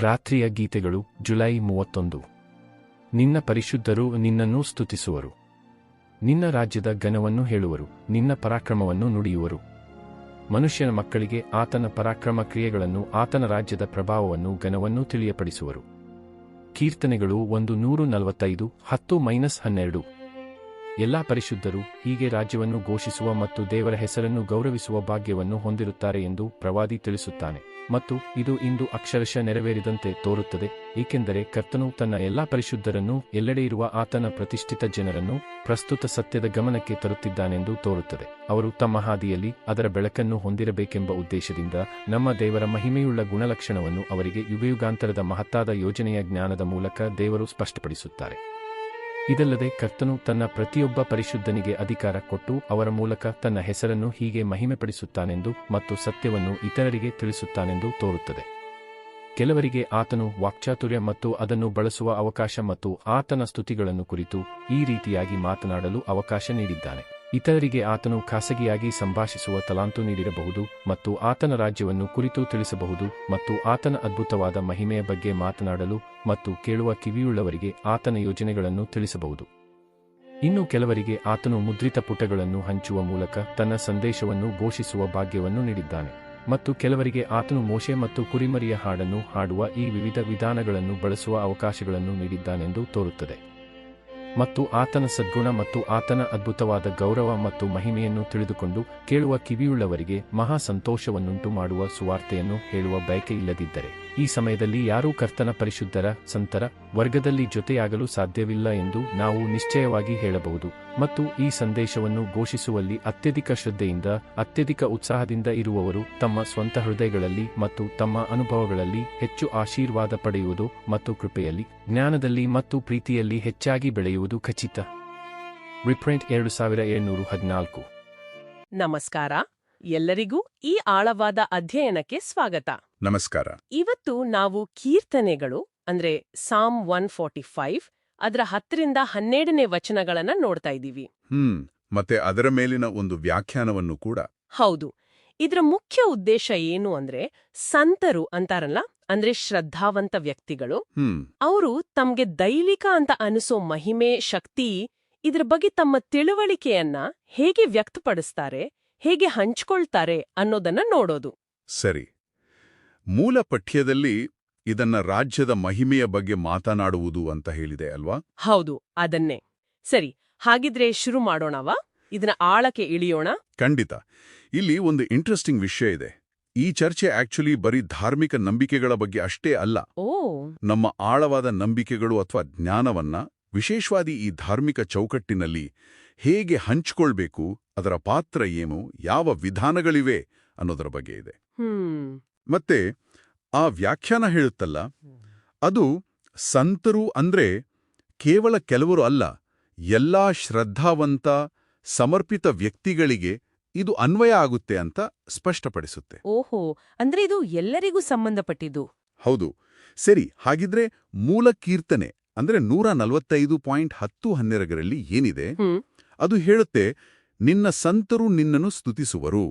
ರಾತ್ರಿಯ ಗೀತೆಗಳು ಜುಲೈ ಮೂವತ್ತೊಂದು. ನಿನ್ನ ಪರಿಶುದ್ಧರು ನಿನ್ನನ್ನು ಸ್ತುತಿಸುವರು. ನಿನ್ನ ರಾಜ್ಯದ ಘನವನ್ನು ಹೇಳುವರು, ನಿನ್ನ ಪರಾಕ್ರಮವನ್ನು ನುಡಿಯುವರು. ಮನುಷ್ಯನ ಮಕ್ಕಳಿಗೆ ಆತನ ಪರಾಕ್ರಮ ಕ್ರಿಯೆಗಳನ್ನು, ಆತನ ರಾಜ್ಯದ ಪ್ರಭಾವವನ್ನು, ಘನವನ್ನು ತಿಳಿಯಪಡಿಸುವರು. ಕೀರ್ತನೆಗಳು ಒಂದು ನೂರು ನಲವತ್ತೈದು, ಹತ್ತು ಮೈನಸ್ ಹನ್ನೆರಡು. ಎಲ್ಲಾ ಪರಿಶುದ್ಧರು ಹೀಗೆ ರಾಜ್ಯವನ್ನು ಘೋಷಿಸುವ ಮತ್ತು ದೇವರ ಹೆಸರನ್ನು ಗೌರವಿಸುವ ಭಾಗ್ಯವನ್ನು ಹೊಂದಿರುತ್ತಾರೆ ಎಂದು ಪ್ರವಾದಿ ತಿಳಿಸುತ್ತಾನೆ. ಮತ್ತು ಇದು ಇಂದು ಅಕ್ಷರಶಃ ನೆರವೇರಿದಂತೆ ತೋರುತ್ತದೆ, ಏಕೆಂದರೆ ಕರ್ತನು ತನ್ನ ಎಲ್ಲಾ ಪರಿಶುದ್ಧರನ್ನು, ಎಲ್ಲೆಡೆ ಇರುವ ಆತನ ಪ್ರತಿಷ್ಠಿತ ಜನರನ್ನು ಪ್ರಸ್ತುತ ಸತ್ಯದ ಗಮನಕ್ಕೆ ತರುತ್ತಿದ್ದಾನೆಂದು ತೋರುತ್ತದೆ. ಅವರು ತಮ್ಮ ಹಾದಿಯಲ್ಲಿ ಅದರ ಬೆಳಕನ್ನು ಹೊಂದಿರಬೇಕೆಂಬ ಉದ್ದೇಶದಿಂದ ನಮ್ಮ ದೇವರ ಮಹಿಮೆಯುಳ್ಳ ಗುಣಲಕ್ಷಣವನ್ನು ಅವರಿಗೆ ಯುಗಯುಗಾಂತರದ ಮಹತ್ತಾದ ಯೋಜನೆಯ ಜ್ಞಾನದ ಮೂಲಕ ದೇವರು ಸ್ಪಷ್ಟಪಡಿಸುತ್ತಾರೆ. ಇದಲ್ಲದೆ ಕರ್ತನು ತನ್ನ ಪ್ರತಿಯೊಬ್ಬ ಪರಿಶುದ್ಧನಿಗೆ ಅಧಿಕಾರ ಕೊಟ್ಟು ಅವರ ಮೂಲಕ ತನ್ನ ಹೆಸರನ್ನು ಹೀಗೆ ಮಹಿಮೆಪಡಿಸುತ್ತಾನೆಂದು ಮತ್ತು ಸತ್ಯವನ್ನು ಇತರರಿಗೆ ತಿಳಿಸುತ್ತಾನೆಂದು ತೋರುತ್ತದೆ. ಕೆಲವರಿಗೆ ಆತನು ವಾಕ್ಚಾತುರ್ಯ ಮತ್ತು ಅದನ್ನು ಬಳಸುವ ಅವಕಾಶ ಮತ್ತು ಆತನ ಸ್ತುತಿಗಳನ್ನು ಕುರಿತು ಈ ರೀತಿಯಾಗಿ ಮಾತನಾಡಲು ಅವಕಾಶ ನೀಡಿದ್ದಾನೆ. ಇತರರಿಗೆ ಆತನು ಖಾಸಗಿಯಾಗಿ ಸಂಭಾಷಿಸುವ ತಲಾಂತು ನೀಡಿರಬಹುದು ಮತ್ತು ಆತನ ರಾಜ್ಯವನ್ನು ಕುರಿತು ತಿಳಿಸಬಹುದು ಮತ್ತು ಆತನ ಅದ್ಭುತವಾದ ಮಹಿಮೆಯ ಬಗ್ಗೆ ಮಾತನಾಡಲು ಮತ್ತು ಕೇಳುವ ಕಿವಿಯುಳ್ಳವರಿಗೆ ಆತನ ಯೋಜನೆಗಳನ್ನು ತಿಳಿಸಬಹುದು. ಇನ್ನು ಕೆಲವರಿಗೆ ಆತನು ಮುದ್ರಿತ ಪುಟಗಳನ್ನು ಹಂಚುವ ಮೂಲಕ ತನ್ನ ಸಂದೇಶವನ್ನು ಘೋಷಿಸುವ ಭಾಗ್ಯವನ್ನು ನೀಡಿದ್ದಾನೆ ಮತ್ತು ಕೆಲವರಿಗೆ ಆತನು ಮೋಶೆ ಮತ್ತು ಕುರಿಮರಿಯ ಹಾಡನ್ನು ಹಾಡುವ ಈ ವಿವಿಧ ವಿಧಾನಗಳನ್ನು ಬಳಸುವ ಅವಕಾಶಗಳನ್ನು ನೀಡಿದ್ದಾನೆಂದು ತೋರುತ್ತದೆ. ಮತ್ತು ಆತನ ಸದ್ಗುಣ ಮತ್ತು ಆತನ ಅದ್ಭುತವಾದ ಗೌರವ ಮತ್ತು ಮಹಿಮೆಯನ್ನು ತಿಳಿದುಕೊಂಡು ಕೇಳುವ ಕಿವಿಯುಳ್ಳವರಿಗೆ ಮಹಾ ಸಂತೋಷವನ್ನುಂಟು ಮಾಡುವ ಸುವಾರ್ತೆಯನ್ನು ಹೇಳುವ ಬಯಕೆ ಇಲ್ಲದಿದ್ದರೆ, ಈ ಸಮಯದಲ್ಲಿ ಯಾರೂ ಕರ್ತನ ಪರಿಶುದ್ಧರ, ಸಂತರ, ವರ್ಗದಲ್ಲಿ ಜೊತೆಯಾಗಲು ಸಾಧ್ಯವಿಲ್ಲ ಎಂದು ನಾವು ನಿಶ್ಚಯವಾಗಿ ಹೇಳಬಹುದು ಮತ್ತು ಈ ಸಂದೇಶವನ್ನು ಘೋಷಿಸುವಲ್ಲಿ ಅತ್ಯಧಿಕ ಶ್ರದ್ಧೆಯಿಂದ, ಅತ್ಯಧಿಕ ಉತ್ಸಾಹದಿಂದ ಇರುವವರು ತಮ್ಮ ಸ್ವಂತ ಹೃದಯಗಳಲ್ಲಿ ಮತ್ತು ತಮ್ಮ ಅನುಭವಗಳಲ್ಲಿ ಹೆಚ್ಚು ಆಶೀರ್ವಾದ ಪಡೆಯುವುದು ಮತ್ತು ಕೃಪೆಯಲ್ಲಿ, ಜ್ಞಾನದಲ್ಲಿ ಮತ್ತು ಪ್ರೀತಿಯಲ್ಲಿ ಹೆಚ್ಚಾಗಿ ಬೆಳೆಯುವುದು. ಖಚಿತ. ರಿಪ್ರಿಂಟ್ ಎರಡು ಸಾವಿರ ಏಳ್ನೂರು ಹದಿನಾಲ್ಕು. ನಮಸ್ಕಾರ. ಎಲ್ಲರಿಗೂ ಈ ಆಳವಾದ ಅಧ್ಯಯನಕ್ಕೆ ಸ್ವಾಗತ. ನಮಸ್ಕಾರ. ಇವತ್ತು ನಾವು ಕೀರ್ತನೆಗಳು ಅಂದ್ರೆ ಸಾಮ್ ಒನ್ ಫಾರ್ಟಿ ಫೈವ್ ಅದರ ಹತ್ತರಿಂದ ಹನ್ನೆರಡನೇ ವಚನಗಳನ್ನ ನೋಡ್ತಾ ಇದ್ದೀವಿ. ಹ್ಮ್ ಮತ್ತೆ ಅದರ ಮೇಲಿನ ಒಂದು ವ್ಯಾಖ್ಯಾನವನ್ನು ಕೂಡ. ಹೌದು. ಇದರ ಮುಖ್ಯ ಉದ್ದೇಶ ಏನು ಅಂದ್ರೆ ಸಂತರು ಅಂತಾರಲ್ಲ? ಅಂದ್ರೆ ಶ್ರದ್ಧಾವಂತ ವ್ಯಕ್ತಿಗಳು ಅವರು ತಮ್ಗೆ ದೈವಿಕ ಅಂತ ಅನಿಸೋ ಮಹಿಮೆ ಶಕ್ತಿ ಇದ್ರ ಬಗ್ಗೆ ತಮ್ಮ ತಿಳುವಳಿಕೆಯನ್ನ ಹೇಗೆ ವ್ಯಕ್ತಪಡಿಸ್ತಾರೆ ಹೇಗೆ ಹಂಚ್ಕೊಳ್ತಾರೆ ಅನ್ನೋದನ್ನ ನೋಡೋದು. ಸರಿ. ಮೂಲ ಪಠ್ಯದಲ್ಲಿ ಇದನ್ನ ರಾಜ್ಯದ ಮಹಿಮೆಯ ಬಗ್ಗೆ ಮಾತನಾಡುವುದು ಅಂತ ಹೇಳಿದೆ ಅಲ್ವಾ? ಹೌದು ಅದನ್ನೇ. ಸರಿ ಹಾಗಿದ್ರೆ ಶುರು ಮಾಡೋಣವಾ? ಇದನ್ನ ಆಳಕ್ಕೆ ಇಳಿಯೋಣ? ಖಂಡಿತ. ಇಲ್ಲಿ ಒಂದು ಇಂಟ್ರೆಸ್ಟಿಂಗ್ ವಿಷಯ ಇದೆ. ಈ ಚರ್ಚೆ ಆಕ್ಚುಲಿ ಬರೀ ಧಾರ್ಮಿಕ ನಂಬಿಕೆಗಳ ಬಗ್ಗೆ ಅಷ್ಟೇ ಅಲ್ಲ. ಓ. ನಮ್ಮ ಆಳವಾದ ನಂಬಿಕೆಗಳು ಅಥವಾ ಜ್ಞಾನವನ್ನ ವಿಶೇಷವಾದಿ ಈ ಧಾರ್ಮಿಕ ಚೌಕಟ್ಟಿನಲ್ಲಿ ಹೇಗೆ ಹಂಚ್ಕೊಳ್ಬೇಕು ಅದರ ಪಾತ್ರ ಏನು ಯಾವ ವಿಧಾನಗಳಿವೆ ಅನ್ನೋದರ ಬಗ್ಗೆ ಇದೆ. ಮತ್ತೆ ಆ ವ್ಯಾಖ್ಯಾನ ಹೇಳುತ್ತಲ್ಲ ಅದು ಸಂತರು ಅಂದ್ರೆ ಕೇವಲ ಕೆಲವರು ಅಲ್ಲ ಎಲ್ಲಾ ಶ್ರದ್ಧಾವಂತ ಸಮರ್ಪಿತ ವ್ಯಕ್ತಿಗಳಿಗೆ ಇದು ಅನ್ವಯ ಆಗುತ್ತೆ ಅಂತ ಸ್ಪಷ್ಟಪಡಿಸುತ್ತೆ. ಓಹೋ ಅಂದ್ರೆ ಇದು ಎಲ್ಲರಿಗೂ ಸಂಬಂಧಪಟ್ಟಿದ್ದು. ಹೌದು. ಸರಿ ಹಾಗಿದ್ರೆ ಮೂಲ ಕೀರ್ತನೆ ಅಂದ್ರೆ ನೂರ ನಲವತ್ತೈದು ಪಾಯಿಂಟ್ ಹತ್ತು ಹನ್ನೆರಡರಲ್ಲಿ ಏನಿದೆ? ಅದು ಹೇಳುತ್ತೆ ನಿನ್ನ ಸಂತರು ನಿನ್ನನ್ನು ಸ್ತುತಿಸುವರು.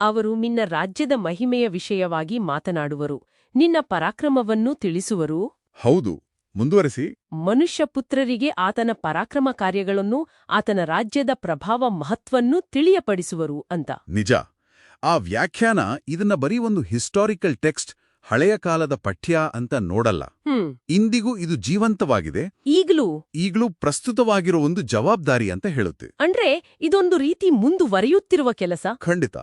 ಅವರು ನಿನ್ನ ರಾಜ್ಯದ ಮಹಿಮೆಯ ವಿಷಯವಾಗಿ ಮಾತನಾಡುವರು. ನಿನ್ನ ಪರಾಕ್ರಮವನ್ನು ತಿಳಿಸುವರು. ಹೌದು. ಮುಂದುವರೆಸಿ. ಮನುಷ್ಯ ಪುತ್ರರಿಗೆ ಆತನ ಪರಾಕ್ರಮ ಕಾರ್ಯಗಳನ್ನು ಆತನ ರಾಜ್ಯದ ಪ್ರಭಾವ ಮಹತ್ವನ್ನು ತಿಳಿಯಪಡಿಸುವರು ಅಂತ. ನಿಜ. ಆ ವ್ಯಾಖ್ಯಾನ ಇದನ್ನ ಬರೀ ಒಂದು ಹಿಸ್ಟಾರಿಕಲ್ ಟೆಕ್ಸ್ಟ್ ಹಳೆಯ ಕಾಲದ ಪಠ್ಯ ಅಂತ ನೋಡಲ್ಲ. ಇಂದಿಗೂ ಇದು ಜೀವಂತವಾಗಿದೆ. ಈಗ್ಲೂ? ಈಗಲೂ ಪ್ರಸ್ತುತವಾಗಿರೋ ಒಂದು ಜವಾಬ್ದಾರಿ ಅಂತ ಹೇಳುತ್ತೆ. ಅಂದ್ರೆ ಇದೊಂದು ರೀತಿ ಮುಂದುವರಿಯುತ್ತಿರುವ ಕೆಲಸ? ಖಂಡಿತ.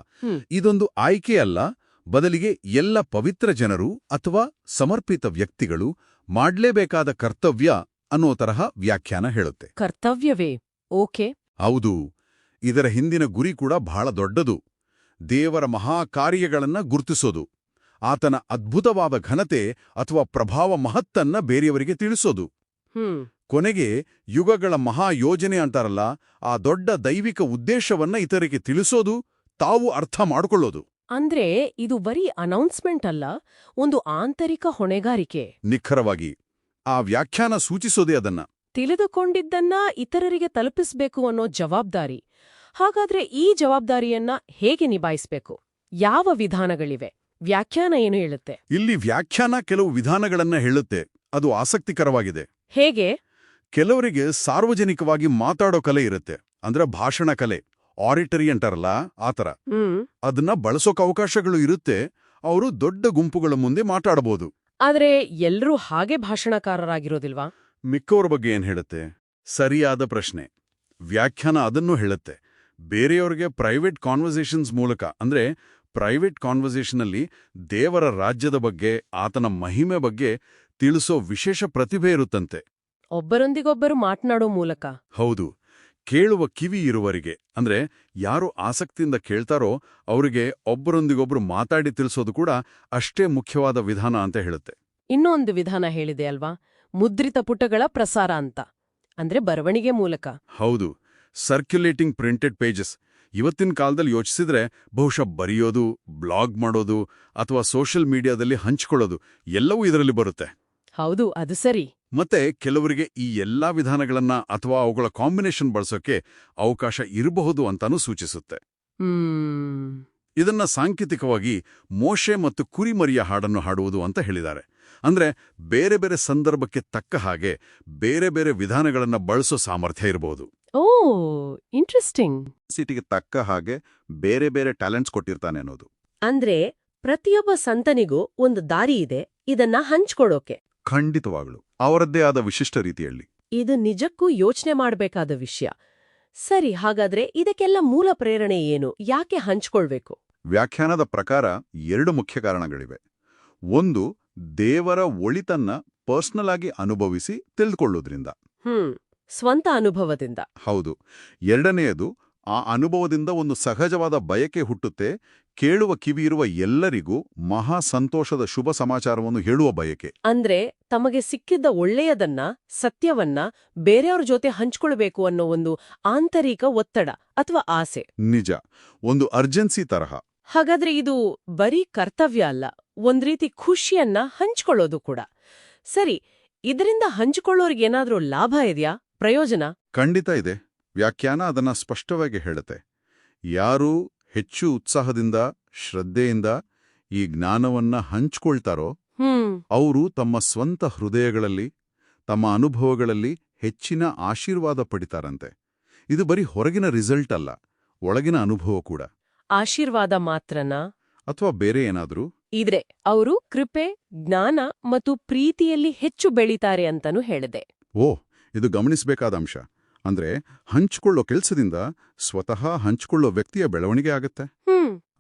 ಇದೊಂದು ಆಯ್ಕೆ ಅಲ್ಲ ಬದಲಿಗೆ ಎಲ್ಲ ಪವಿತ್ರ ಜನರು ಅಥವಾ ಸಮರ್ಪಿತ ವ್ಯಕ್ತಿಗಳು ಮಾಡಲೇಬೇಕಾದ ಕರ್ತವ್ಯ ಅನ್ನೋ ತರಹ ವ್ಯಾಖ್ಯಾನ ಹೇಳುತ್ತೆ. ಕರ್ತವ್ಯವೇ? ಓಕೆ. ಹೌದು. ಇದರ ಹಿಂದಿನ ಗುರಿ ಕೂಡ ಬಹಳ ದೊಡ್ಡದು. ದೇವರ ಮಹಾಕಾರ್ಯಗಳನ್ನ ಗುರುತಿಸೋದು. ಆತನ ಅದ್ಭುತವಾದ ಘನತೆ ಅಥವಾ ಪ್ರಭಾವ ಮಹತ್ತನ್ನ ಬೇರೆಯವರಿಗೆ ತಿಳಿಸೋದು. ಕೊನೆಗೆ ಯುಗಗಳ ಮಹಾಯೋಜನೆ ಅಂತಾರಲ್ಲ ಆ ದೊಡ್ಡ ದೈವಿಕ ಉದ್ದೇಶವನ್ನ ಇತರಿಗೆ ತಿಳಿಸೋದು ತಾವು ಅರ್ಥ ಮಾಡಿಕೊಳ್ಳೋದು. ಅಂದ್ರೆ ಇದು ಬರೀ ಅನೌನ್ಸ್ಮೆಂಟ್ ಅಲ್ಲ ಒಂದು ಆಂತರಿಕ ಹೊಣೆಗಾರಿಕೆ. ನಿಖರವಾಗಿ ಆ ವ್ಯಾಖ್ಯಾನ ಸೂಚಿಸೋದೇ ಅದನ್ನ. ತಿಳಿದುಕೊಂಡಿದ್ದನ್ನ ಇತರರಿಗೆ ತಲುಪಿಸಬೇಕು ಅನ್ನೋ ಜವಾಬ್ದಾರಿ. ಹಾಗಾದ್ರೆ ಈ ಜವಾಬ್ದಾರಿಯನ್ನ ಹೇಗೆ ನಿಭಾಯಿಸಬೇಕು? ಯಾವ ವಿಧಾನಗಳಿವೆ? ವ್ಯಾಖ್ಯಾನ ಏನು ಹೇಳುತ್ತೆ? ಇಲ್ಲಿ ವ್ಯಾಖ್ಯಾನ ಕೆಲವು ವಿಧಾನಗಳನ್ನ ಹೇಳುತ್ತೆ. ಅದು ಆಸಕ್ತಿಕರವಾಗಿದೆ. ಹೇಗೆ? ಕೆಲವರಿಗೆ ಸಾರ್ವಜನಿಕವಾಗಿ ಮಾತಾಡೋ ಕಲೆ ಇರುತ್ತೆ. ಅಂದ್ರೆ ಭಾಷಣ ಕಲೆ. ಆರಿಟರಿ ಅಂಟಾರಲ್ಲ ಆತರ ಹ್ಮ್. ಅದನ್ನ ಬಳಸೋಕ್ ಅವಕಾಶಗಳು ಇರುತ್ತೆ. ಅವರು ದೊಡ್ಡ ಗುಂಪುಗಳ ಮುಂದೆ ಮಾತಾಡಬಹುದು ಆದ್ರೆ ಎಲ್ಲರೂ ಹಾಗೆ ಭಾಷಣಕಾರರಾಗಿರೋದಿಲ್ವಾ? ಮಿಕ್ಕವ್ರ ಬಗ್ಗೆ ಏನ್ ಹೇಳುತ್ತೆ? ಸರಿಯಾದ ಪ್ರಶ್ನೆ. ವ್ಯಾಖ್ಯಾನ ಅದನ್ನು ಹೇಳುತ್ತೆ. ಬೇರೆಯವರಿಗೆ ಪ್ರೈವೇಟ್ ಕಾನ್ವರ್ಸೇಷನ್ಸ್ ಮೂಲಕ ಅಂದ್ರೆ ಪ್ರೈವೇಟ್ ಕಾನ್ವರ್ಸೇಷನಲ್ಲಿ ದೇವರ ರಾಜ್ಯದ ಬಗ್ಗೆ ಆತನ ಮಹಿಮೆ ಬಗ್ಗೆ ತಿಳಿಸೋ ವಿಶೇಷ ಪ್ರತಿಭೆ ಇರುತ್ತಂತೆ. ಒಬ್ಬರೊಂದಿಗೊಬ್ಬರು ಮಾತನಾಡೋ ಮೂಲಕ. ಹೌದು. ಕೇಳುವ ಕಿವಿ ಇರುವರಿಗೆ ಅಂದ್ರೆ ಯಾರು ಆಸಕ್ತಿಯಿಂದ ಕೇಳ್ತಾರೋ ಅವರಿಗೆ ಒಬ್ಬರೊಂದಿಗೊಬ್ರು ಮಾತಾಡಿ ತಿಳಿಸೋದು ಕೂಡ ಅಷ್ಟೇ ಮುಖ್ಯವಾದ ವಿಧಾನ ಅಂತ ಹೇಳುತ್ತೆ. ಇನ್ನೂ ಒಂದು ವಿಧಾನ ಹೇಳಿದೆ ಅಲ್ವಾ? ಮುದ್ರಿತ ಪುಟಗಳ ಪ್ರಸಾರ ಅಂತ ಅಂದ್ರೆ ಬರವಣಿಗೆ ಮೂಲಕ. ಹೌದು ಸರ್ಕ್ಯುಲೇಟಿಂಗ್ ಪ್ರಿಂಟೆಡ್ ಪೇಜಸ್ ಇವತ್ತಿನ ಕಾಲದಲ್ಲಿ ಯೋಚಿಸಿದ್ರೆ ಬಹುಶಃ ಬರೆಯೋದು ಬ್ಲಾಗ್ ಮಾಡೋದು ಅಥವಾ ಸೋಷಿಯಲ್ ಮೀಡಿಯಾದಲ್ಲಿ ಹಂಚಿಕೊಳ್ಳೋದು ಎಲ್ಲವೂ ಇದರಲ್ಲಿ ಬರುತ್ತೆ. ಹೌದು ಅದು ಸರಿ. ಮತ್ತೆ ಕೆಲವರಿಗೆ ಈ ಎಲ್ಲಾ ವಿಧಾನಗಳನ್ನ ಅಥವಾ ಅವುಗಳ ಕಾಂಬಿನೇಷನ್ ಬಳಸೋಕೆ ಅವಕಾಶ ಇರಬಹುದು ಅಂತಾನೂ ಸೂಚಿಸುತ್ತೆ. ಹ್ಮ್. ಇದನ್ನ ಸಾಂಕೇತಿಕವಾಗಿ ಮೋಶೆ ಮತ್ತು ಕುರಿಮರಿಯ ಹಾಡನ್ನು ಹಾಡುವುದು ಅಂತ ಹೇಳಿದ್ದಾರೆ. ಅಂದ್ರೆ ಬೇರೆ ಬೇರೆ ಸಂದರ್ಭಕ್ಕೆ ತಕ್ಕ ಹಾಗೆ ಬೇರೆ ಬೇರೆ ವಿಧಾನಗಳನ್ನ ಬಳಸೋ ಸಾಮರ್ಥ್ಯ ಇರಬಹುದು ಓ ಇಂಟ್ರೆಸ್ಟಿಂಗ್. ಸಿಟಿಗೆ ತಕ್ಕ ಹಾಗೆ ಬೇರೆ ಬೇರೆ ಟ್ಯಾಲೆಂಟ್ಸ್ ಕೊಟ್ಟಿರ್ತಾನೆ ಅನ್ನೋದು. ಅಂದ್ರೆ ಪ್ರತಿಯೊಬ್ಬ ಸಂತನಿಗೂ ಒಂದು ದಾರಿ ಇದೆ ಇದನ್ನ ಹಂಚ್ಕೊಡೋಕೆ ಖಂಡಿತವಾಗ್ಲು ಅವರದ್ದೇ ಆದ ವಿಶಿಷ್ಟ ರೀತಿಯಲ್ಲಿ. ಇದು ನಿಜಕ್ಕೂ ಯೋಚನೆ ಮಾಡಬೇಕಾದ ವಿಷಯ. ಸರಿ ಹಾಗಾದ್ರೆ ಇದಕ್ಕೆಲ್ಲ ಮೂಲ ಪ್ರೇರಣೆ ಏನು? ಯಾಕೆ ಹಂಚ್ಕೊಳ್ಬೇಕು? ವ್ಯಾಖ್ಯಾನದ ಪ್ರಕಾರ ಎರಡು ಮುಖ್ಯ ಕಾರಣಗಳಿವೆ. ಒಂದು ದೇವರ ಒಳಿತನ್ನ ಪರ್ಸನಲ್ ಆಗಿ ಅನುಭವಿಸಿ ತಿಳಿದುಕೊಳ್ಳುವುದರಿಂದ ಹ್ಮ್ ಸ್ವಂತ ಅನುಭವದಿಂದ. ಹೌದು. ಎರಡನೆಯದು ಆ ಅನುಭವದಿಂದ ಒಂದು ಸಹಜವಾದ ಬಯಕೆ ಹುಟ್ಟುತ್ತೆ ಕೇಳುವ ಕಿವಿಯಿರುವ ಎಲ್ಲರಿಗೂ ಮಹಾ ಸಂತೋಷದ ಶುಭ ಸಮಾಚಾರವನ್ನು ಹೇಳುವ ಬಯಕೆ. ಅಂದ್ರೆ ತಮಗೆ ಸಿಕ್ಕಿದ್ದ ಒಳ್ಳೆಯದನ್ನ ಸತ್ಯವನ್ನ ಬೇರೆಯವರ ಜೊತೆ ಹಂಚ್ಕೊಳ್ಬೇಕು ಅನ್ನೋ ಒಂದು ಆಂತರಿಕ ಒತ್ತಡ ಅಥವಾ ಆಸೆ. ನಿಜ. ಒಂದು ಅರ್ಜೆನ್ಸಿ ತರಹ. ಹಾಗಾದ್ರೆ ಇದು ಬರೀ ಕರ್ತವ್ಯ ಅಲ್ಲ ಒಂದ್ ರೀತಿ ಖುಷಿಯನ್ನ ಹಂಚ್ಕೊಳ್ಳೋದು ಕೂಡ. ಸರಿ ಇದರಿಂದ ಹಂಚಿಕೊಳ್ಳೋರ್ಗೇನಾದ್ರೂ ಲಾಭ ಇದೆಯಾ? ಪ್ರಯೋಜನ? ಖಂಡಿತ ಇದೆ. ವ್ಯಾಖ್ಯಾನ ಅದನ್ನ ಸ್ಪಷ್ಟವಾಗಿ ಹೇಳುತ್ತೆ. ಯಾರು ಹೆಚ್ಚು ಉತ್ಸಾಹದಿಂದ ಶ್ರದ್ಧೆಯಿಂದ ಈ ಜ್ಞಾನವನ್ನ ಹಂಚ್ಕೊಳ್ತಾರೋ ಅವರು ತಮ್ಮ ಸ್ವಂತ ಹೃದಯಗಳಲ್ಲಿ ತಮ್ಮ ಅನುಭವಗಳಲ್ಲಿ ಹೆಚ್ಚಿನ ಆಶೀರ್ವಾದ ಪಡಿತಾರಂತೆ. ಇದು ಬರೀ ಹೊರಗಿನ ರಿಸಲ್ಟ್ ಅಲ್ಲ ಒಳಗಿನ ಅನುಭವ ಕೂಡ. ಆಶೀರ್ವಾದ ಮಾತ್ರನ? ಅಥವಾ ಬೇರೆ ಏನಾದರೂ? ಇದ್ರೆ ಅವರು ಕೃಪೆ ಜ್ಞಾನ ಮತ್ತು ಪ್ರೀತಿಯಲ್ಲಿ ಹೆಚ್ಚು ಬೆಳೀತಾರೆ ಅಂತನೂ ಹೇಳಿದೆ. ಓ ಇದು ಗಮನಿಸಬೇಕಾದ ಅಂಶ. ಅಂದ್ರೆ ಹಂಚಿಕೊಳ್ಳೋ ಕೆಲಸದಿಂದ ಸ್ವತಃ ಹಂಚಿಕೊಳ್ಳೋ ವ್ಯಕ್ತಿಯ ಬೆಳವಣಿಗೆ ಆಗತ್ತೆ.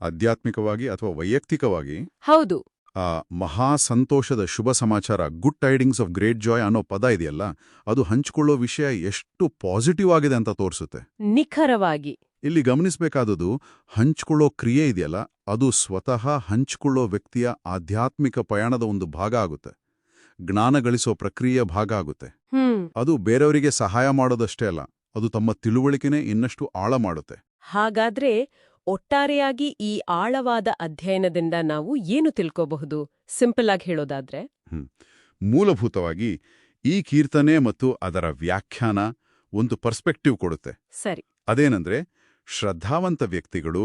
ಆಧ್ಯಾತ್ಮಿಕವಾಗಿ ಅಥವಾ ವೈಯಕ್ತಿಕವಾಗಿ ಹೌದು. ಆ ಮಹಾ ಸಂತೋಷದ ಶುಭ ಸಮಾಚಾರ good tidings of great joy ಅನ್ನೋ ಪದ ಇದೆಯಲ್ಲ ಅದು ಹಂಚಿಕೊಳ್ಳೋ ವಿಷಯ ಎಷ್ಟು ಪಾಸಿಟಿವ್ ಆಗಿದೆ ಅಂತ ತೋರಿಸುತ್ತೆ. ನಿಖರವಾಗಿ. ಇಲ್ಲಿ ಗಮನಿಸಬೇಕಾದದು ಹಂಚಿಕೊಳ್ಳೋ ಕ್ರಿಯೆ ಇದೆಯಲ್ಲ ಅದು ಸ್ವತಃ ಹಂಚ್ಕೊಳ್ಳೋ ವ್ಯಕ್ತಿಯ ಆಧ್ಯಾತ್ಮಿಕ ಪಯಣದ ಒಂದು ಭಾಗ ಆಗುತ್ತೆ. ಜ್ಞಾನ ಗಳಿಸೋ ಪ್ರಕ್ರಿಯೆಯ ಭಾಗ ಆಗುತ್ತೆ. ಅದು ಬೇರೆಯವರಿಗೆ ಸಹಾಯ ಮಾಡೋದಷ್ಟೇ ಅಲ್ಲ ಅದು ತಮ್ಮ ತಿಳುವಳಿಕೆನೇ ಇನ್ನಷ್ಟು ಆಳ ಮಾಡುತ್ತೆ. ಹಾಗಾದ್ರೆ ಒಟ್ಟಾರೆಯಾಗಿ ಈ ಆಳವಾದ ಅಧ್ಯಯನದಿಂದ ನಾವು ಏನು ತಿಳ್ಕೋಬಹುದು? ಸಿಂಪಲ್ ಆಗಿ ಹೇಳೋದಾದ್ರೆ? ಮೂಲಭೂತವಾಗಿ ಈ ಕೀರ್ತನೆ ಮತ್ತು ಅದರ ವ್ಯಾಖ್ಯಾನ ಒಂದು ಪರ್ಸ್ಪೆಕ್ಟಿವ್ ಕೊಡುತ್ತೆ. ಸರಿ. ಅದೇನಂದ್ರೆ ಶ್ರದ್ಧಾವಂತ ವ್ಯಕ್ತಿಗಳು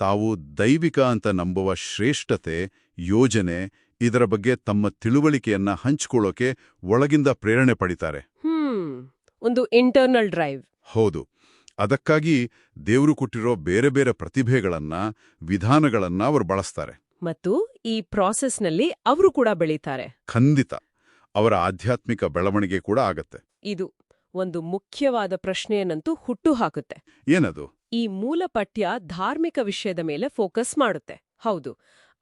ತಾವು ದೈವಿಕ ಅಂತ ನಂಬುವ ಶ್ರೇಷ್ಠತೆ ಯೋಜನೆ ಇದರ ಬಗ್ಗೆ ತಮ್ಮ ತಿಳುವಳಿಕೆಯನ್ನ ಹಂಚಿಕೊಳ್ಳೋಕೆ ಒಳಗಿಂದ ಪ್ರೇರಣೆ ಪಡಿತಾರೆ. ಹ್ಮ್ ಒಂದು ಇಂಟರ್ನಲ್ ಡ್ರೈವ್ ಹೌದು ಅದಕ್ಕಾಗಿ ದೇವರು ಕೊಟ್ಟಿರೋ ಬೇರೆ ಬೇರೆ ಪ್ರತಿಭೆಗಳನ್ನ ವಿಧಾನಗಳನ್ನ ಅವರು ಬಳಸ್ತಾರೆ. ಮತ್ತು ಈ ಪ್ರಾಸೆಸ್ನಲ್ಲಿ ಅವರು ಕೂಡ ಬೆಳೀತಾರೆ. ಖಂಡಿತ ಅವರ ಆಧ್ಯಾತ್ಮಿಕ ಬೆಳವಣಿಗೆ ಕೂಡ ಆಗತ್ತೆ. ಇದು ಒಂದು ಮುಖ್ಯವಾದ ಪ್ರಶ್ನೆಯನ್ನಂತೂ ಹುಟ್ಟು ಹಾಕುತ್ತೆ ಏನದು? ಈ ಮೂಲ ಪಠ್ಯ ಧಾರ್ಮಿಕ ವಿಷಯದ ಮೇಲೆ ಫೋಕಸ್ ಮಾಡುತ್ತೆ. ಹೌದು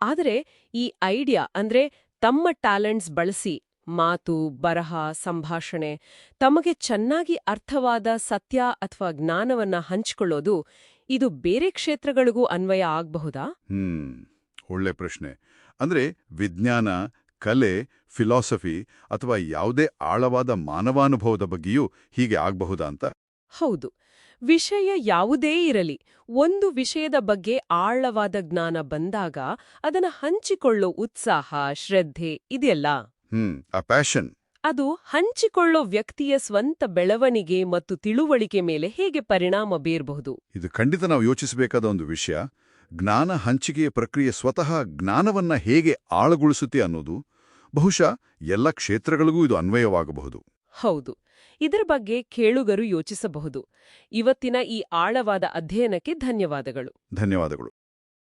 ಆದರೆ ಈ ಐಡಿಯಾ ಅಂದ್ರೆ ತಮ್ಮ ಟ್ಯಾಲೆಂಟ್ಸ್ ಬಳಸಿ ಮಾತು ಬರಹ ಸಂಭಾಷಣೆ ತಮಗೆ ಚೆನ್ನಾಗಿ ಅರ್ಥವಾದ ಸತ್ಯ ಅಥವಾ ಜ್ಞಾನವನ್ನ ಹಂಚಿಕೊಳ್ಳೋದು ಇದು ಬೇರೆ ಕ್ಷೇತ್ರಗಳಿಗೂ ಅನ್ವಯ ಆಗಬಹುದಾ? ಹ್ಮ್ ಒಳ್ಳೆ ಪ್ರಶ್ನೆ. ಅಂದ್ರೆ ವಿಜ್ಞಾನ ಕಲೆ ಫಿಲಾಸಫಿ ಅಥವಾ ಯಾವುದೇ ಆಳವಾದ ಮಾನವಾನುಭವದ ಬಗ್ಗೆಯೂ ಹೀಗೆ ಆಗಬಹುದಾ ಅಂತ? ಹೌದು. ವಿಷಯ ಯಾವುದೇ ಇರಲಿ ಒಂದು ವಿಷಯದ ಬಗ್ಗೆ ಆಳವಾದ ಜ್ಞಾನ ಬಂದಾಗ ಅದನ್ನ ಹಂಚಿಕೊಳ್ಳೋ ಉತ್ಸಾಹ ಶ್ರದ್ಧೆ ಇದೆಯಲ್ಲ? ಹ್ಮ್ ಆ ಪ್ಯಾಷನ್ ಅದು ಹಂಚಿಕೊಳ್ಳೋ ವ್ಯಕ್ತಿಯ ಸ್ವಂತ ಬೆಳವಣಿಗೆ ಮತ್ತು ತಿಳುವಳಿಕೆ ಮೇಲೆ ಹೇಗೆ ಪರಿಣಾಮ ಬೀರಬಹುದು? ಇದು ಖಂಡಿತ ನಾವು ಯೋಚಿಸಬೇಕಾದ ಒಂದು ವಿಷಯ. ಜ್ಞಾನ ಹಂಚಿಕೆಯ ಪ್ರಕ್ರಿಯೆ ಸ್ವತಃ ಜ್ಞಾನವನ್ನ ಹೇಗೆ ಆಳಗೊಳಿಸುತ್ತೆ ಅನ್ನೋದು ಬಹುಶಃ ಎಲ್ಲ ಕ್ಷೇತ್ರಗಳಿಗೂ ಇದು ಅನ್ವಯವಾಗಬಹುದು. ಹೌದು. ಇದರ ಬಗ್ಗೆ ಕೇಳುಗರು ಯೋಚಿಸಬಹುದು. ಇವತ್ತಿನ ಈ ಆಳವಾದ ಅಧ್ಯಯನಕ್ಕೆ ಧನ್ಯವಾದಗಳು. ಧನ್ಯವಾದಗಳು.